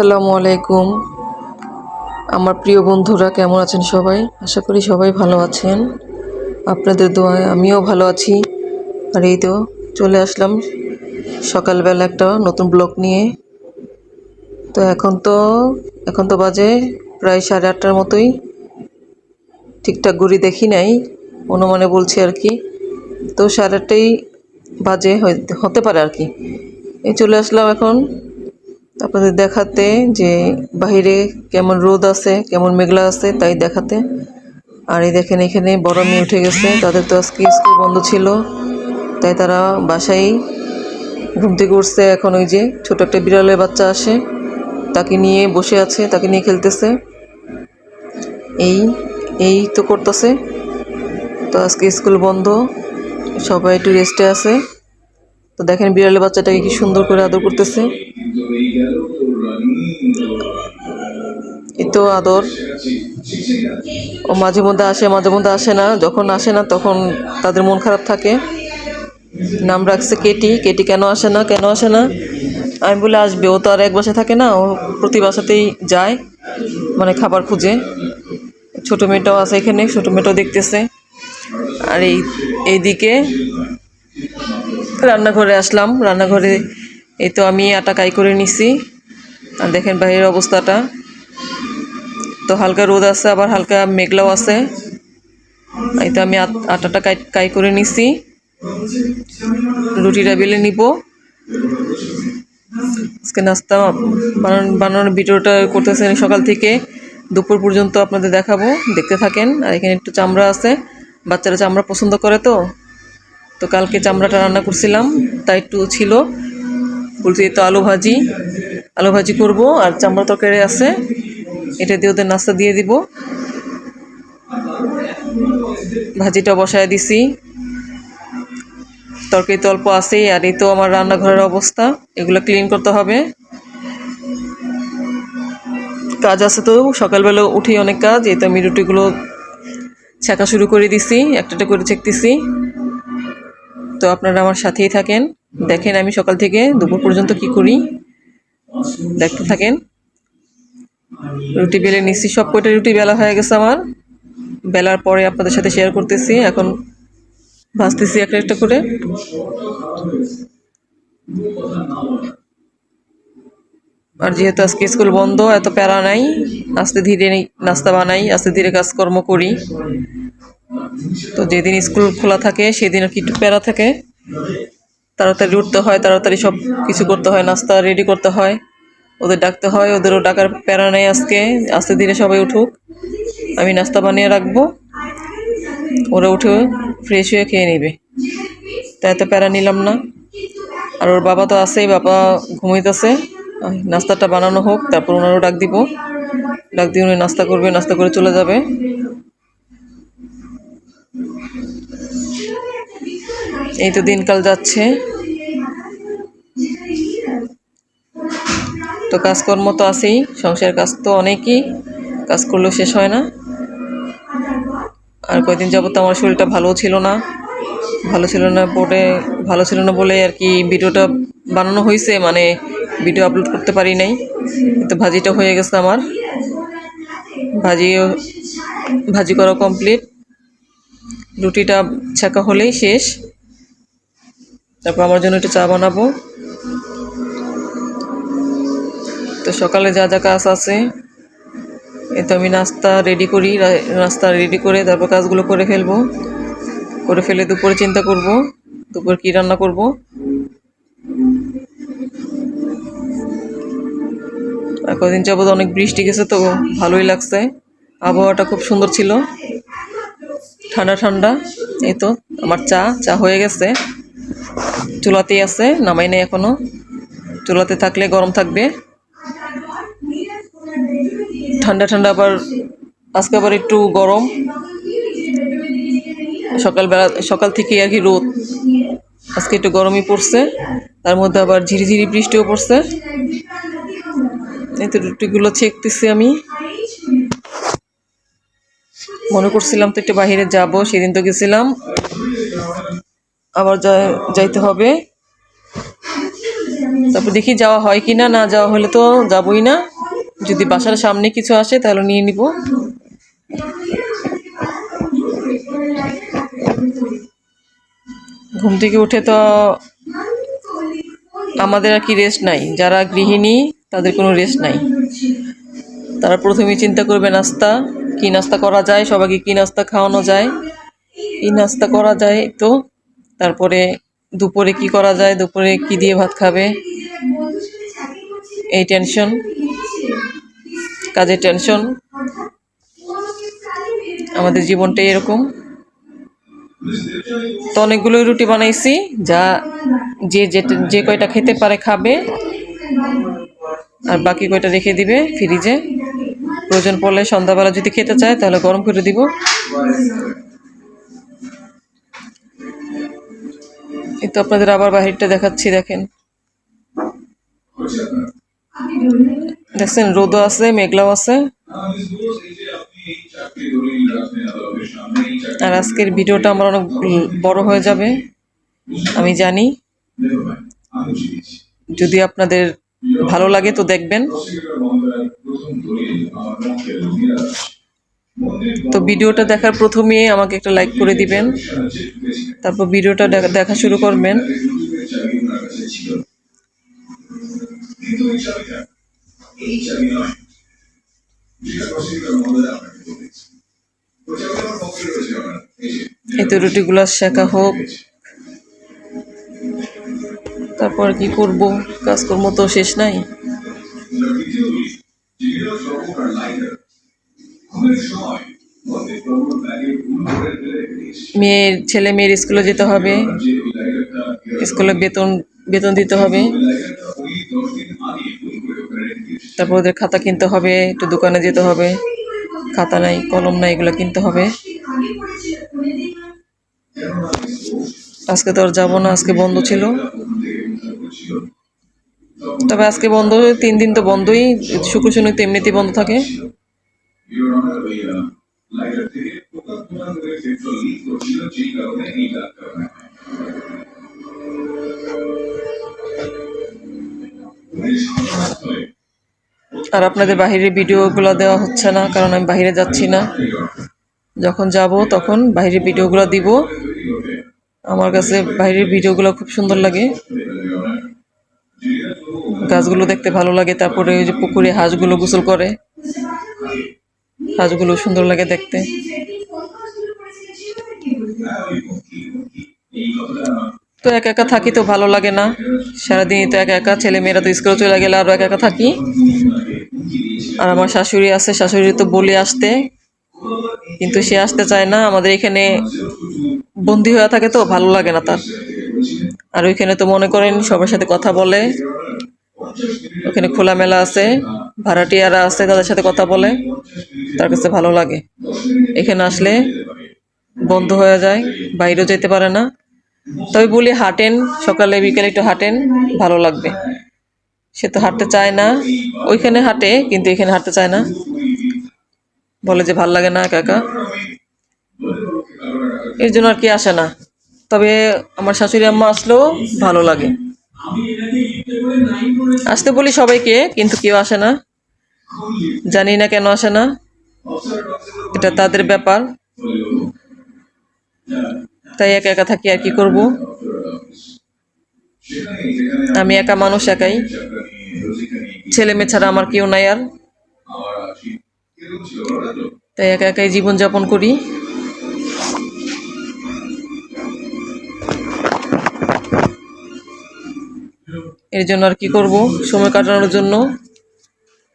আসসালামু আলাইকুম। আমার প্রিয় বন্ধুরা, কেমন আছেন সবাই? আশা করি সবাই ভালো আছেন। আপনাদের দোয়ায় আমিও ভালো আছি। আর এই তো চলে আসলাম সকালবেলা একটা নতুন ব্লগ নিয়ে। তো এখন তো এখন তো বাজে প্রায় সাড়ে আটটার মতোই। ঠিকঠাক ঘুরি দেখি নাই, অনুমানে বলছি আর কি। তো সাড়ে আটটাই বাজে হতে পারে আর কি। এই চলে আসলাম এখন আপনাদের দেখাতে যে বাইরে কেমন রোদ আছে, কেমন মেঘলা আছে, তাই দেখাতে। আর এই দেখেন এখানে বড় মেয়ে উঠে গেছে, তাদের তো আজকে স্কুল বন্ধ ছিল, তাই তারা বাসায় ঘুম থেকে এখন ওই যে ছোট একটা বিড়ালের বাচ্চা আসে, তাকে নিয়ে বসে আছে, তাকে নিয়ে খেলতেছে। এই এই তো করতেছে। তো আজকে স্কুল বন্ধ, সবাই একটু রেস্টে আছে। তো দেখেন বিড়ালের বাচ্চাটাকে কি সুন্দর করে আদর করতেছে। এই তো আদর। ও মাঝে মধ্যে আসে, মাঝে মধ্যে আসে না। যখন আসে না, তখন তাদের মন খারাপ থাকে। নাম রাখছে কেটি। কেটি কেন আসে না, কেন আসে না? আমি বলে, আসবে। ও তো আর এক বাসায় থাকে না। ও প্রতি বাসাতেই যায় মানে খাবার খুঁজে। ছোটো মেয়েটাও আছে এখানে, ছোটো মেয়েটাও দেখতেছে। আর এই, এইদিকে রান্নাঘরে আসলাম। রান্নাঘরে এই তো আমি আটা কাই করে নিছি। আর দেখেন বাইরের অবস্থাটা। তো হালকা রোদ আছে, আবার হালকা মেঘলাও আছে। এই তো আমি আট- আটাটা কাই কাই করে নিছি। রুটিটা বেলে নিব। আজকে নাস্তা বানান- বানানোর ভিডিওটা করতেছেন সকাল থেকে। দুপুর পর্যন্ত আপনাদের দেখাবো, দেখতে থাকেন। আর এখানে একটু চামড়া আছে। বাচ্চারা চামড়া পছন্দ করে তো। তো কালকে চামড়াটা রান্না করছিলাম, তাই একটু ছিল। বলছি তো আলু ভাজি। আলু ভাজি করব, আর চামড়া তরকারি আছে। এটা দিয়ে ওদের নাস্তা দিয়ে দিব। ভাজিটা বসায় দিছি। তরকারি তো অল্প আছেই, আর এই তো আমার রান্নাঘরের অবস্থা। এগুলো ক্লিন করতে হবে। কাজ আছে তো, সকালবেলা উঠি অনেক কাজ। এই তো আমি রুটিগুলো ছেঁকা শুরু করে দিছি একটা করে ছেঁকতেছি। তো আপনারা আমার সাথেই থাকেন। দেখেন আমি সকাল থেকে দুপুর পর্যন্ত কি করি? দেখতে থাকেন। রুটি বেলে নিচ্ছি সব কয়টা রুটি বেলা হয়ে গেছে আমার। বেলার পরে আপনাদের সাথে শেয়ার করতেছি। এখন ভাজতেছি একটা একটা করে। আর যেহেতু আজকে স্কুল বন্ধ, এত প্যারা নাই। আস্তে ধীরে নাস্তা বানাই, আস্তে ধীরে কাজকর্ম করি। তো যেদিন স্কুল খোলা থাকে, সেদিন আর কি একটু প্যারা থাকে। তাড়াতাড়ি উঠতে হয়, তাড়াতাড়ি সব কিছু করতে হয়, নাস্তা রেডি করতে হয়, ওদের ডাকতে হয়, ওদেরও ডাকার প্যারা নেই আজকে আস্তে ধীরে সবাই উঠুক, আমি নাস্তা বানিয়ে রাখব, ওরা উঠে ফ্রেশ হয়ে খেয়ে নেবে। তাই তো প্যারা নিলাম না। আর ওর বাবা তো আছেই, বাবা ঘুমাইতেছে নাস্তাটা বানানো হোক, তারপর ওনারও ডাক দিব। ডাক দিয়ে উনি নাস্তা করবে, নাস্তা করে চলে যাবে। এই তো দিনকাল যাচ্ছে। তো কাজকর্ম তো আছেই, সংসারের কাজ তো অনেকই, কাজ করলেও শেষ হয় না। আর কয়দিন যাবত আমার শরীরটা ভালো ছিল না, ভালো ছিল না বলে ভালো ছিল না বলে আর কি ভিডিওটা বানানো হয়েছে মানে ভিডিও আপলোড করতে পারি নাই। কিন্তু ভাজিটা হয়ে গেছে আমার। ভাজিও, ভাজি করা কমপ্লিট রুটিটা ছাকা হলেই শেষ। তারপর আমার জন্য একটু চা বানাবো। তো সকালে যা যা কাজ আছে, এই তো আমি নাস্তা রেডি করি নাস্তা রেডি করে তারপর কাজগুলো করে ফেলব। করে ফেলে দুপুরে চিন্তা করব, দুপুর কি রান্না করব। আর কদিন যাবত অনেক বৃষ্টি গেছে তো ভালোই লাগছে। আবহাওয়াটা খুব সুন্দর ছিল। ঠান্ডা ঠান্ডা, এই তো আমার চা চা হয়ে গেছে। চুলাতেই আছে, নামাই নাই এখনও। চুলাতে থাকলে গরম থাকবে। ঠান্ডা ঠান্ডা আবার, আজকে আবার একটু গরম। সকালবেলা, সকাল থেকে আর কি রোদ। আজকে একটু গরমই পড়ছে। তার মধ্যে আবার ঝিরিঝিরি বৃষ্টিও পড়ছে। এই তো রুটিগুলো ছেঁকতেছি আমি। মনে করছিলাম তো একটু বাইরে যাব, সেদিন তো গেছিলাম। আবার যাইতে হবে। তারপর দেখি যাওয়া হয় কি না না যাওয়া হলে তো যাবই না। যদি বাসার সামনে কিছু আসে তাহলে নিয়ে নিব। ঘুম থেকে উঠে তো আমাদের আর কি রেস্ট নাই। যারা গৃহিণী, তাদের কোনো রেস্ট নাই। তারা প্রথমে চিন্তা করবে নাস্তা, কি নাস্তা করা যায়, সবাইকে কি নাস্তা খাওয়ানো যায়, কি নাস্তা করা যায়, তো তারপরে দুপুরে কি করা যায়, দুপুরে কি দিয়ে ভাত খাবে? এই টেনশন। কাজের টেনশন। আমাদের জীবনটাই এরকম। তো অনেকগুলোই রুটি বানাইছি, যা যে যে- কয়টা খেতে পারে খাবে, আর বাকি কয়টা রেখে দিবে ফ্রিজে প্রয়োজন পড়লে সন্ধ্যাবেলা যদি খেতে চায়, তাহলে গরম করে দিব। এই তো আপনাদের আবার বাহিরটা দেখাচ্ছি, দেখেন। দেখছেন, রোদও আছে, মেঘলাও আছে। আর আজকের ভিডিওটা আমার অনেক বড় হয়ে যাবে, আমি জানি। যদি আপনাদের ভালো লাগে তো দেখবেন। তো ভিডিওটা দেখার প্রথমে আমাকে একটা লাইক করে দিবেন। তারপর ভিডিওটা দেখা- শুরু করবেন। এই তো রুটিগুলো শেখা হোক। তারপর কি করব? কাজকর্ম তো শেষ নাই। মেয়ের ছেলে মেয়ের স্কুলে যেতে হবে। স্কুলে বেতন বেতন দিতে হবে। তারপর ওদের খাতা কিনতে হবে, একটু দোকানে যেতে হবে। খাতা নাই, কলম নাই, এগুলো কিনতে হবে। আজকে তো আর যাব না, আজকে বন্ধ ছিল। তবে আজকে বন্ধ, তিন দিন তো বন্ধই, শুক্র, শনি তো এমনিতেই বন্ধ থাকে। আর আপনাদের বাহিরের ভিডিওগুলো দেওয়া হচ্ছে না, কারণ আমি বাইরে যাচ্ছি না। যখন যাব, তখন বাইরের ভিডিওগুলো দিব। আমার কাছে বাইরের ভিডিওগুলো খুব সুন্দর লাগে। গাছগুলো দেখতে ভালো লাগে, তারপরে ওই যে পুকুরে হাঁসগুলো গোসল করে। হাঁসগুলো সুন্দর লাগে দেখতে। তো একা একা থাকি তো ভালো লাগে না। সারাদিনই তো একা একা, ছেলে মেয়েরা তো স্কুলে চলে গেলে আরও একা একা থাকি। আর আমার শাশুড়ি আছে, শাশুড়ি তো বলে আসতে। কিন্তু সে আসতে চায় না, আমাদের এখানে বন্দি হয়ে থাকে তো, ভালো লাগে না তার। আর ওইখানে তো মনে করেন সবার সাথে কথা বলে। ওখানে খোলামেলা আছে। ভাড়াটিয়ারা আছে, তাদের সাথে কথা বলে, তার কাছে ভালো লাগে। এখানে আসলে বন্ধ হয়ে যায়, বাইরেও যেতে পারে না। তবে বলি হাঁটেন, সকালে বিকেলে একটু হাঁটেন, ভালো লাগবে। সে তো হাঁটতে চায় না। ওইখানে হাঁটে, কিন্তু এখানে হাঁটতে চায় না। বলে যে ভালো লাগে না একা এর জন্য আর কি আসে না। তবে আমার শাশুড়ি আম্মা আসলেও ভালো লাগে। আসতে বলি সবাইকে, কিন্তু কেউ আসে না। জানি না কেন আসে না। এটা তাদের ব্যাপার। তাই একা একা থাকি আর কি করব? আমি একা মানুষ একাই। ছেলে মেয়ে ছাড়া আমার কেউ নাই আর। তাই একা একাই জীবনযাপন করি। এর জন্য আর কি করব? সময় কাটানোর জন্য।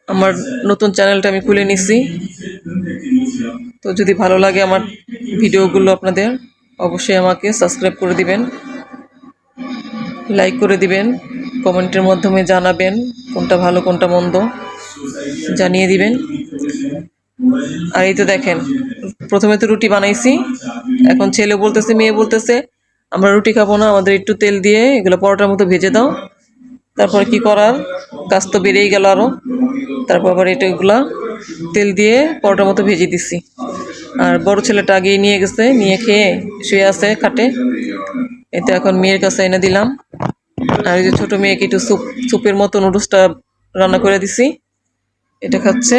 আমার নতুন চ্যানেলটা আমি খুলে নিছি। তো যদি ভালো লাগে আমার ভিডিওগুলো আপনাদের, অবশ্যই আমাকে সাবস্ক্রাইব করে দিবেন। লাইক করে দিবেন, কমেন্টের মাধ্যমে জানাবেন কোনটা ভালো, কোনটা মন্দ জানিয়ে দিবেন। আর এই তো দেখেন, প্রথমে তো রুটি বানাইছি, এখন ছেলে বলতেছে, মেয়ে বলতেছে, আমরা রুটি খাব না, আমাদের একটু তেল দিয়ে এগুলো পরোটার মতো ভেজে দাও। তারপরে কি করার? গাছ তো বেড়েই গেল আরও তারপর আবার এটা এগুলা তেল দিয়ে পরোটার মতো ভেজে দিছি। আর বড় ছেলেটা আগেই নিয়ে গেছে, নিয়ে খেয়ে শুয়ে আছে খাটে। এতে এখন মেয়ের কাছে এনে দিলাম। আর এই যে ছোট মেয়েকে একটু স্যুপ স্যুপের মতো নুডলসটা রান্না করে দিছি। এটা খাচ্ছে।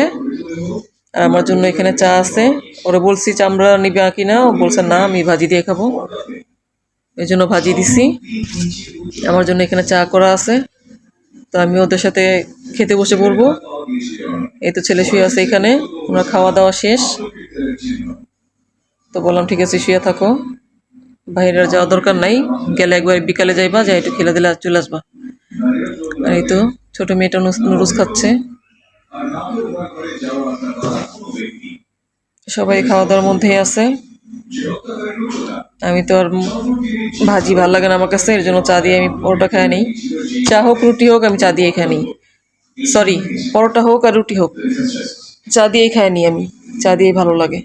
আর আমার জন্য এখানে চা আছে। ওরা বলছি চামড়া নিবে কিনা? ও বলছে, না, আমি ভাজি দিয়ে খাব। এই জন্য ভাজি দিছি। আমার জন্য এখানে চা করা আছে। তো আমি ওদের সাথে খেতে বসে পড়ব। এই তো ছেলে শুয়ে আছে এখানে। ওনার খাওয়া দাওয়া শেষ। তো বললাম, ঠিক আছে, শুয়ে থাকো। বাইরে আর যাওয়ার দরকার নাই। গেলে একবার বিকালে যাইবা যাই একটু খেলে দিলে চলে আসবা। আর এই তো ছোট মেয়েটা নুডলস খাচ্ছে। সবাই খাওয়া দাওয়ার মধ্যেই আছে। আমি তো আর ভাজি ভালো লাগে না আমার কাছে, এর জন্য চা দিয়ে আমি পরোটা খাই নিই। চা হোক, রুটি হোক, আমি চা দিয়ে খাই নিই। সরি পরোটা হোক আর রুটি হোক, চা দিয়েই খাই নি আমি। চা দিয়েই ভালো লাগে।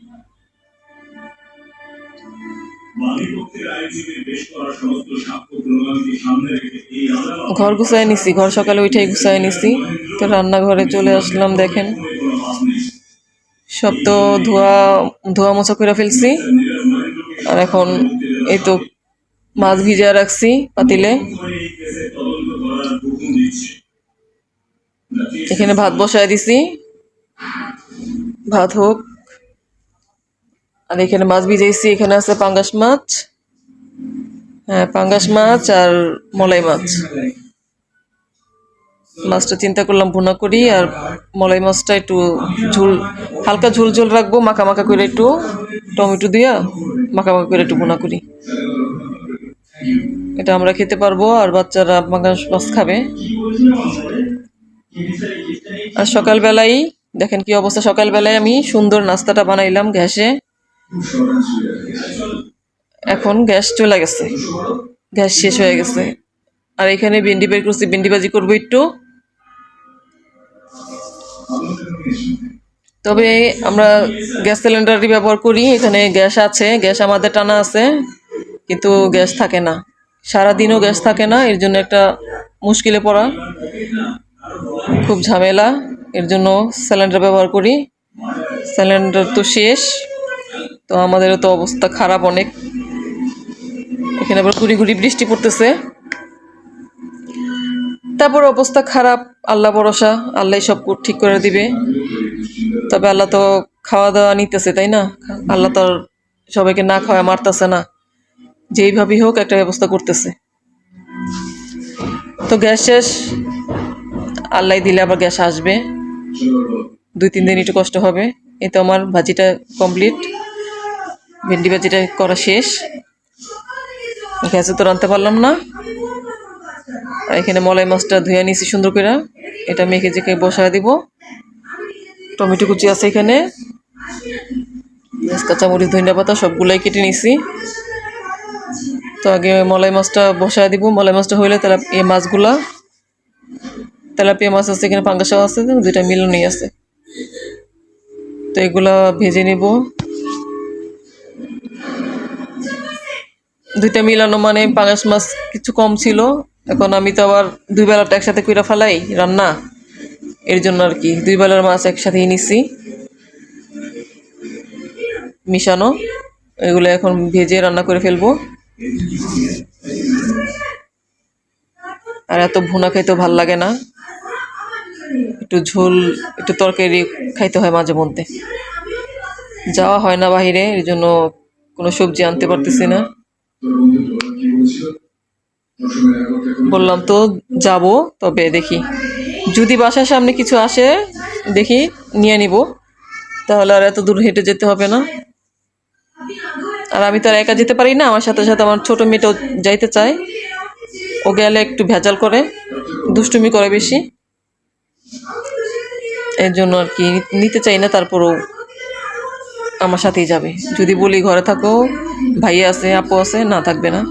ঘর গুছাই নিছি, ঘর সকালে উঠেই গুছাই নিছি। তো রান্নাঘরে চলে আসলাম, দেখেন। সব তো ধোয়া ধোয়া মোছা করে ফেলছি। আর এখন এই তো মাছ ভিজা রাখছি পাতিলে। এখানে ভাত বসায় দিছি। ভাত হোক। আর এখানে মাছ ভিজাইছি, এখানে আছে পাঙ্গাস মাছ। হ্যাঁ পাঙ্গাস মাছ আর মলাই মাছ। মাছটা চিন্তা করলাম ভুনা করি আর মলাই মাছটা একটু ঝুল, হালকা ঝুল ঝুল রাখব, মাখা মাখা করে একটু টমেটো দিয়া মাখা মাখা করে একটু ভুনা করি। এটা আমরা খেতে পারব আর বাচ্চারা পাঙ্গাস মাছ খাবে। আর সকালবেলায় দেখেন কি অবস্থা, সকালবেলায় আমি সুন্দর নাস্তাটা বানাইলাম গ্যাসে। এখন গ্যাস চলে গেছে, গ্যাস শেষ হয়ে গেছে। আর এখানে ভেন্ডি বের করছি, ভেন্ডি ভাজি করব একটু। তবে আমরা গ্যাস সিলিন্ডারই ব্যবহার করি, এখানে গ্যাস আছে, গ্যাস আমাদের টানা আছে, কিন্তু গ্যাস থাকে না। সারাদিনও গ্যাস থাকে না, এর জন্য একটা মুশকিলে পড়া, খুব ঝামেলা, এর জন্য সিলিন্ডার ব্যবহার করি। সিলিন্ডার তো শেষ, তো আমাদেরও তো অবস্থা খারাপ অনেক। এখানে আবার ঘুরি ঘুরি বৃষ্টি পড়তেছে। তারপর অবস্থা খারাপ, আল্লাহ ভরসা, আল্লাহ সব ঠিক করে দিবে। তবে আল্লাহ তো খাওয়া দাওয়া নিতেছে, তাই না? আল্লাহ তো সবাইকে না খাওয়া মারতেছে না। যেইভাবেই হোক একটা ব্যবস্থা করতেছে। তো গ্যাস শেষ, আল্লাহ দিলে আবার গ্যাস আসবে। দুই, তিন দিন একটু কষ্ট হবে। এই তো আমার ভাজিটা কমপ্লিট। ভেন্ডি ভাজিটা করা শেষ। গ্যাসে তো রাঁধতে পারলাম না। আর এখানে মলাই মাছটা ধুয়ে নিয়েছি সুন্দর করে। এটা মেখে জেখে বসায় দিব। টমেটো কুচি আছে এখানে। কাঁচামরিচ, ধনিয়া পাতা সবগুলাই কেটে নিয়েছি তো আগে মলাই মাছটা বসায় দিব। মলাই মাছটা হইলে তাহলে এই মাছগুলা। তেলাপিয়া মাছ আছে এখানে পাঙ্গাসাও আছে, দুইটা মিলনই আছে। তো এগুলা ভেজে নিব। দুইটা মিলানো মানে পাঙ্গাস মাছ কিছু কম ছিল। এখন আমি তো আবার দুই বেলাটা একসাথে কইরা ফেলাই রান্না। এর জন্য আর কি, দুই বেলার মাছ একসাথেই নিছি। মিশানো, এগুলো এখন ভেজে রান্না করে ফেলব। আর এত ভুনা খাইতেও ভালো লাগে না। একটু ঝোল, একটু তরকারি খাইতে হয় মাঝে মধ্যে। যাওয়া হয় না বাহিরে, এর জন্য কোনো সবজি আনতে পারতেছি না। বললাম তো যাব, তবে দেখি। যদি বাসার সামনে কিছু আসে, দেখি, নিয়ে নিব। তাহলে আর এত দূর হেঁটে যেতে হবে না। আর আমি তো আর একা যেতে পারি না, আমার সাথে সাথে আমার ছোট মেয়েটাও যাইতে চায়। ও গেলে একটু ভেজাল করে, দুষ্টুমি করে বেশি। এর জন্য আর কি, নিতে চাই না, তারপরও আমার সাথেই যাবে। যদি বলি ঘরে থাকো, ভাইয়া আছে, আপু আছে, না থাকবে না।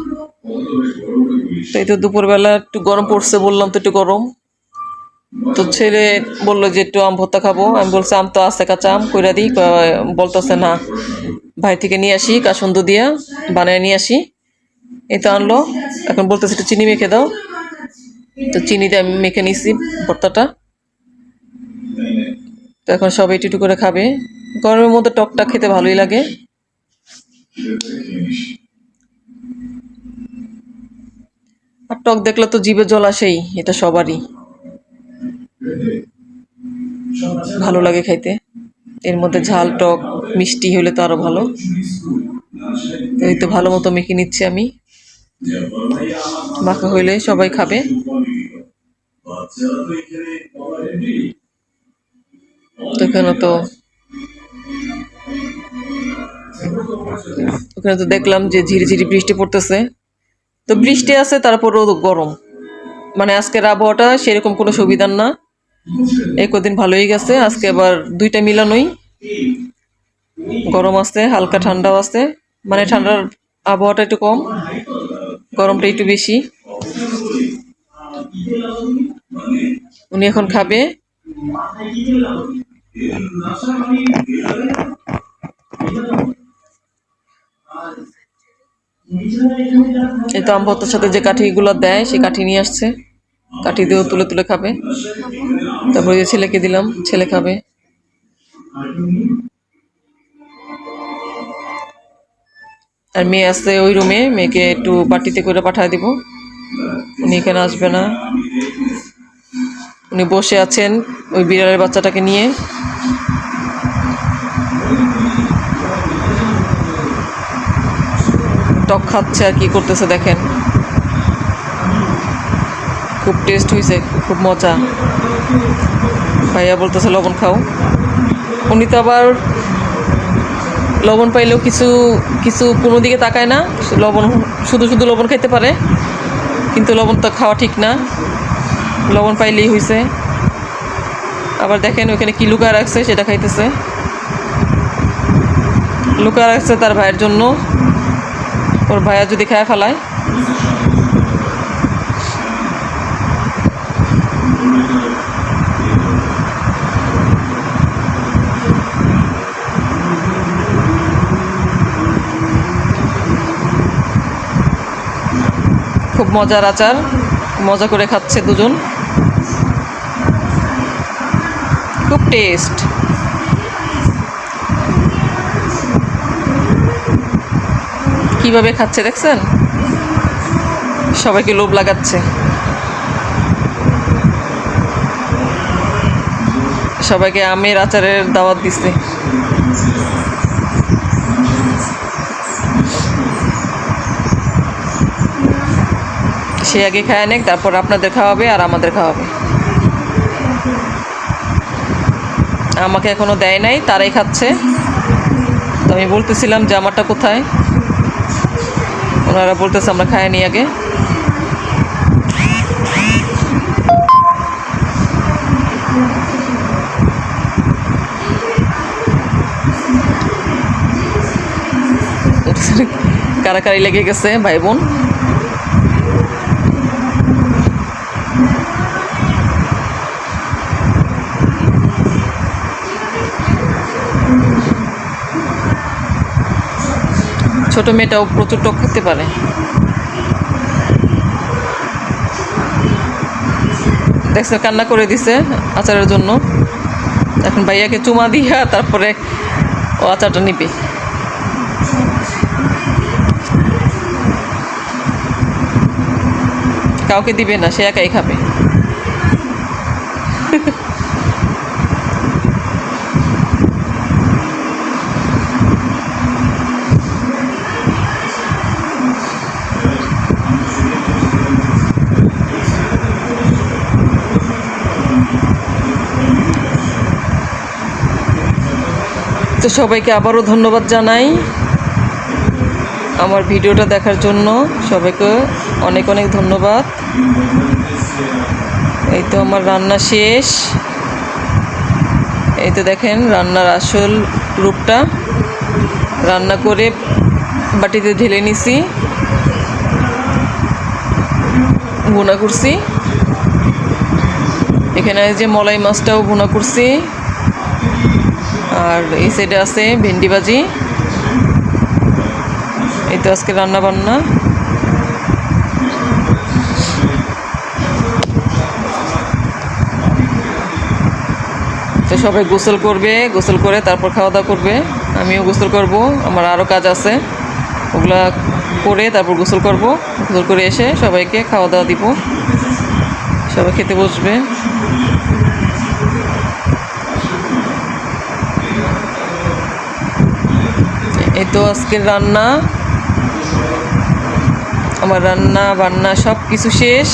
তো এই তো দুপুরবেলা একটু গরম পড়ছে, বললাম তো একটু গরম। তো ছেলে বলল যে একটু আম ভর্তা খাব। আমি বলছি, আম তো আছে কাঁচা আম, কইরা দিই। বলতেছে, না, ভাই থেকে নিয়ে আসি, কাসন্দ দিয়া বানায় নিয়ে আসি। এই তো আনলো। এখন বলতেছে, একটু চিনি মেখে দাও। তো চিনি দিয়ে আমি মেখে নিছি ভর্তাটা। তো এখন সবাই একটু করে খাবে। গরমের মধ্যে টকটা খেতে ভালোই লাগে। আর টক দেখলে তো জিভে জল আসেই, এটা সবারই। ভালো লাগে খাইতে। এর মধ্যে ঝাল, টক, মিষ্টি হলে তো আরও ভালো। এই তো ভালো মতো মেখে নিচ্ছি আমি। মাখা হইলে সবাই খাবে। তো এখানে তো ওখানে তো দেখলাম যে ঝিরিঝিরি বৃষ্টি পড়তেছে। তো বৃষ্টি আছে, তারপর রোদ গরম। মানে আজকের আবহাওয়াটা সেরকম কোনো সুবিধার না। এই কদিন ভালোই গেছে, আজকে আবার দুইটা মিলানোই। গরম আছে, হালকা ঠান্ডাও আছে। মানে ঠান্ডার আবহাওয়াটা একটু কম, গরমটা একটু বেশি। উনি এখন খাবে। এই তো আমভত্তার সাথে যে কাঠিগুলো দেয় সেই কাঠি নিয়ে আসছে। কাঠি দিয়েও তুলে তুলে খাবে। তারপরে যে ছেলেকে দিলাম, ছেলে খাবে। আর মেয়ে আসছে ওই রুমে, মেয়েকে একটু বাটিতে করে পাঠায় দিব। উনি এখানে আসবে না। উনি বসে আছেন ওই বিড়ালের বাচ্চাটাকে নিয়ে। টক খাচ্ছে আর কি করতেছে দেখেন। খুব টেস্ট হয়েছে খুব মজা। ভাইয়া বলতেছে, লবণ খাও। উনি তো আবার লবণ পাইলেও কিছু কিছু কোনো দিকে তাকায় না। লবণ, শুধু শুধু লবণ খাইতে পারে, কিন্তু লবণ তো খাওয়া ঠিক না। লবণ পাইলেই হয়েছে আবার দেখেন ওইখানে কি লুকা রাখছে, সেটা খাইতেছে। লুকা রাখছে তার ভাইয়ের জন্য। ওর ভাইয়া যদি খায় ফেলায়? খুব মজার আচার। মজা করে খাচ্ছে দুজন। খুব টেস্ট। কীভাবে খাচ্ছে দেখছেন? সবাইকে লোভ লাগাচ্ছে। সবাইকে আমের আচারের দাওয়াত দিচ্ছে সে আগে খায় নেক, তারপর আপনাদের খাওয়াবে আর আমাদের খাওয়াবে। আমাকে এখনও দেয় নাই, তারাই খাচ্ছে। তো আমি বলতেছিলাম আমারটা কোথায়? ওনারা বলতেছে আমরা খাইনি আগে। কারাকারি লেগে গেছে ভাই বোন? ছোট মেয়েটাও প্রচুর টক খেতে পারে। দেখছে, কান্না করে দিছে আচারের জন্য। এখন ভাইয়াকে চুমা দিয়া তারপরে ও আচারটা নিবে। কাউকে দিবে না, সে একাই খাবে। তো সবাইকে আবারও ধন্যবাদ জানাই আমার ভিডিওটা দেখার জন্য। সবাইকে অনেক অনেক ধন্যবাদ। এই তো আমার রান্না শেষ। এই তো দেখেন রান্নার আসল রূপটা। রান্না করে বাটিতে ঢেলে নিছি। ভুনা করছি। এখানে যে মলাই মাছটাও ভুনা করছি। আর এই সাইডে আছে ভেন্ডি ভাজি। এই তো আজকে রান্না বান্না। তো সবাই গোসল করবে, গোসল করে তারপর খাওয়া দাওয়া করবে। আমিও গোসল করব, আমার আরও কাজ আছে। ওগুলা করে তারপর গোসল করব। গোসল করে এসে সবাইকে খাওয়া দাওয়া দিব। সবাই খেতে বসবে। এই তো আজকের রান্না। আমার রান্না বান্না সব কিছু শেষ।